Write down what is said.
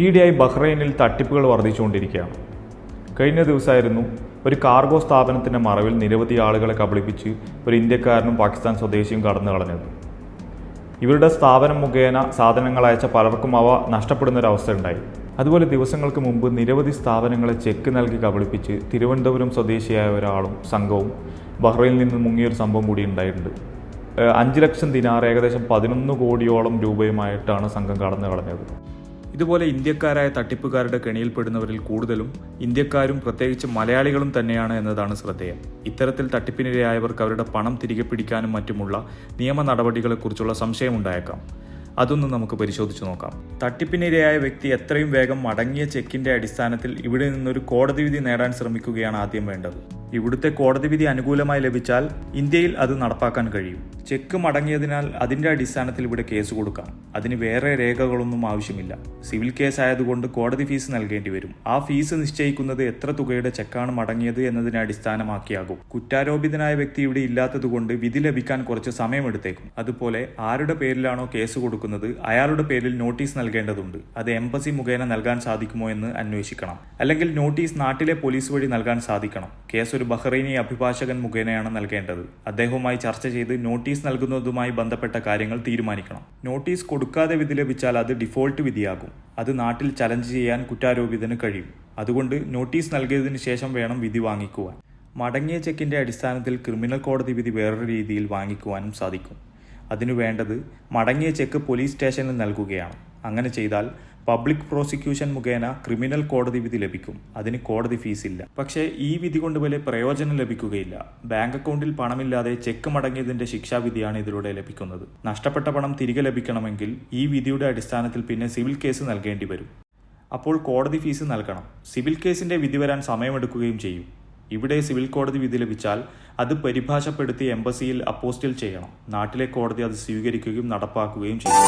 ഈയിടെയായി ബഹ്റൈനിൽ തട്ടിപ്പുകൾ വർദ്ധിച്ചുകൊണ്ടിരിക്കുകയാണ്. കഴിഞ്ഞ ദിവസമായിരുന്നു ഒരു കാർഗോ സ്ഥാപനത്തിന്റെ മറവിൽ നിരവധി ആളുകളെ കബളിപ്പിച്ച് ഒരു ഇന്ത്യക്കാരനും പാകിസ്ഥാൻ സ്വദേശിയും കടന്നു കളഞ്ഞത്. ഇവരുടെ സ്ഥാപനം മുഖേന സാധനങ്ങൾ അയച്ച പലർക്കും അവ നഷ്ടപ്പെടുന്നൊരവസ്ഥ ഉണ്ടായി അതുപോലെ ദിവസങ്ങൾക്ക് മുമ്പ് നിരവധി സ്ഥാപനങ്ങളെ ചെക്ക് നൽകി കബളിപ്പിച്ച് തിരുവനന്തപുരം സ്വദേശിയായ ഒരാളും സംഘവും ബഹ്റൈനിൽ നിന്ന് മുങ്ങിയൊരു സംഭവം കൂടി ഉണ്ടായിട്ടുണ്ട്. അഞ്ച് ലക്ഷം ദിനാർ ഏകദേശം പതിനൊന്ന് കോടിയോളം രൂപയുമായിട്ടാണ് സംഘം കടന്നു കളഞ്ഞത്. ഇതുപോലെ ഇന്ത്യക്കാരായ തട്ടിപ്പുകാരുടെ കെണിയിൽപ്പെടുന്നവരിൽ കൂടുതലും ഇന്ത്യക്കാരും പ്രത്യേകിച്ച് മലയാളികളും തന്നെയാണ് എന്നതാണ് ശ്രദ്ധേയം. ഇത്തരത്തിൽ തട്ടിപ്പിനിരയായവർക്ക് അവരുടെ പണം തിരികെ പിടിക്കാനും മറ്റുമുള്ള നിയമ നടപടികളെക്കുറിച്ചുള്ള സംശയമുണ്ടായേക്കാം. അതൊന്നും നമുക്ക് പരിശോധിച്ചു നോക്കാം. തട്ടിപ്പിനിരയായ വ്യക്തി എത്രയും വേഗം മടങ്ങിയ ചെക്കിന്റെ അടിസ്ഥാനത്തിൽ ഇവിടെ നിന്നൊരു കോടതി വിധി നേടാൻ ശ്രമിക്കുകയാണ് ആദ്യം വേണ്ടത്. ഇവിടുത്തെ കോടതി വിധി അനുകൂലമായി ലഭിച്ചാൽ ഇന്ത്യയിൽ അത് നടപ്പാക്കാൻ കഴിയും. ചെക്ക് മടങ്ങിയതിനാൽ അതിന്റെ അടിസ്ഥാനത്തിൽ ഇവിടെ കേസ് കൊടുക്കാം. അതിന് വേറെ രേഖകളൊന്നും ആവശ്യമില്ല. സിവിൽ കേസ് ആയതുകൊണ്ട് കോടതി ഫീസ് നൽകേണ്ടി വരും. ആ ഫീസ് നിശ്ചയിക്കുന്നത് എത്ര തുകയുടെ ചെക്കാണ് മടങ്ങിയത് എന്നതിനെ അടിസ്ഥാനമാക്കിയാകും. കുറ്റാരോപിതനായ വ്യക്തി ഇവിടെ ഇല്ലാത്തതുകൊണ്ട് വിധി ലഭിക്കാൻ കുറച്ച് സമയമെടുത്തേക്കും. അതുപോലെ ആരുടെ പേരിലാണോ കേസ് കൊടുക്കുന്നത് അയാളുടെ പേരിൽ നോട്ടീസ് നൽകേണ്ടതുണ്ട്. അത് എംബസി മുഖേന നൽകാൻ സാധിക്കുമോ എന്ന് അന്വേഷിക്കണം. അല്ലെങ്കിൽ നോട്ടീസ് നാട്ടിലെ പോലീസ് വഴി നൽകാൻ സാധിക്കണം. കേസ് ഒരു ബഹ്റൈനി അഭിഭാഷകൻ മുഖേനയാണ് നൽകേണ്ടത്. അദ്ദേഹവുമായി ചർച്ച ചെയ്ത് നോട്ടീസ് നൽകുന്നതുമായി ബന്ധപ്പെട്ട കാര്യങ്ങൾ തീരുമാനിക്കണം. നോട്ടീസ് കൊടുക്കാതെ വിധി ലഭിച്ചാൽ അത് ഡിഫോൾട്ട് വിധിയാകും. അത് നാട്ടിൽ ചലഞ്ച് ചെയ്യാൻ കുറ്റാരോപിതന് കഴിയും. അതുകൊണ്ട് നോട്ടീസ് നൽകിയതിനു ശേഷം വേണം വിധി വാങ്ങിക്കുവാൻ. മടങ്ങിയ ചെക്കിന്റെ അടിസ്ഥാനത്തിൽ ക്രിമിനൽ കോടതി വിധി വേറൊരു രീതിയിൽ വാങ്ങിക്കുവാനും സാധിക്കും. അതിനു വേണ്ടത് മടങ്ങിയ ചെക്ക് പോലീസ് സ്റ്റേഷനിൽ നൽകുകയാണ്. അങ്ങനെ ചെയ്താൽ പബ്ലിക് പ്രോസിക്യൂഷൻ മുഖേന ക്രിമിനൽ കോടതി വിധി ലഭിക്കും. അതിന് കോടതി ഫീസ് ഇല്ല പക്ഷേ ഈ വിധി കൊണ്ട് വലിയ പ്രയോജനം ലഭിക്കുകയില്ല. ബാങ്ക് അക്കൗണ്ടിൽ പണമില്ലാതെ ചെക്ക് മടങ്ങിയതിന്റെ ശിക്ഷാവിധിയാണ് ഇതിലൂടെ ലഭിക്കുന്നത്. നഷ്ടപ്പെട്ട പണം തിരികെ ലഭിക്കണമെങ്കിൽ ഈ വിധിയുടെ അടിസ്ഥാനത്തിൽ പിന്നെ സിവിൽ കേസ് നൽകേണ്ടി വരും. അപ്പോൾ കോടതി ഫീസ് നൽകണം. സിവിൽ കേസിന്റെ വിധി വരാൻ സമയമെടുക്കുകയും ചെയ്യും. ഇവിടെ സിവിൽ കോടതി വിധി ലഭിച്ചാൽ അത് പരിഭാഷപ്പെടുത്തി എംബസിയിൽ അപ്പോസ്റ്റിൽ ചെയ്യണം. നാട്ടിലെ കോടതി അത് സ്വീകരിക്കുകയും നടപ്പാക്കുകയും ചെയ്യും.